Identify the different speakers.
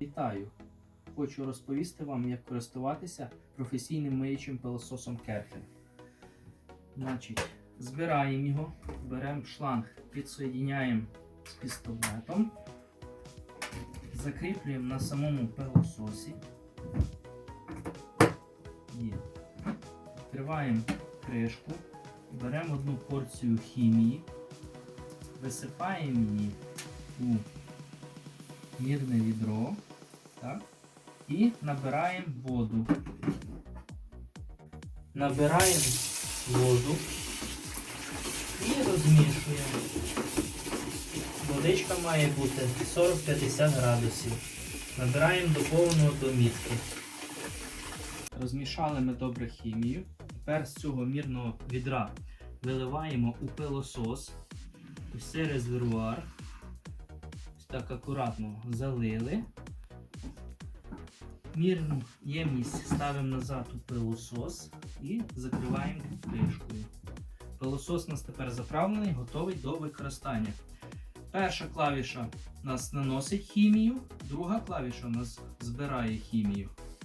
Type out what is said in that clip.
Speaker 1: Вітаю! Хочу розповісти вам, як користуватися професійним миючим пилососом Керхер. Значить, збираємо його, беремо шланг, підсоєдняємо з пістолетом, закріплюємо на самому пилососі. Є. Відкриваємо кришку, беремо одну порцію хімії, висипаємо її у мірне відро. Так? І набираємо воду. Набираємо воду і розмішуємо. Водичка має бути 40-50 градусів. Набираємо до повного домітки. Розмішали ми добре хімію. Тепер з цього мірного відра виливаємо у пилосос. Цей резервуар. Так акуратно залили. Мірну ємність ставимо назад у пилосос і закриваємо кришкою. Пилосос у нас тепер заправлений, готовий до використання. Перша клавіша нас наносить хімію, друга клавіша у нас збирає хімію.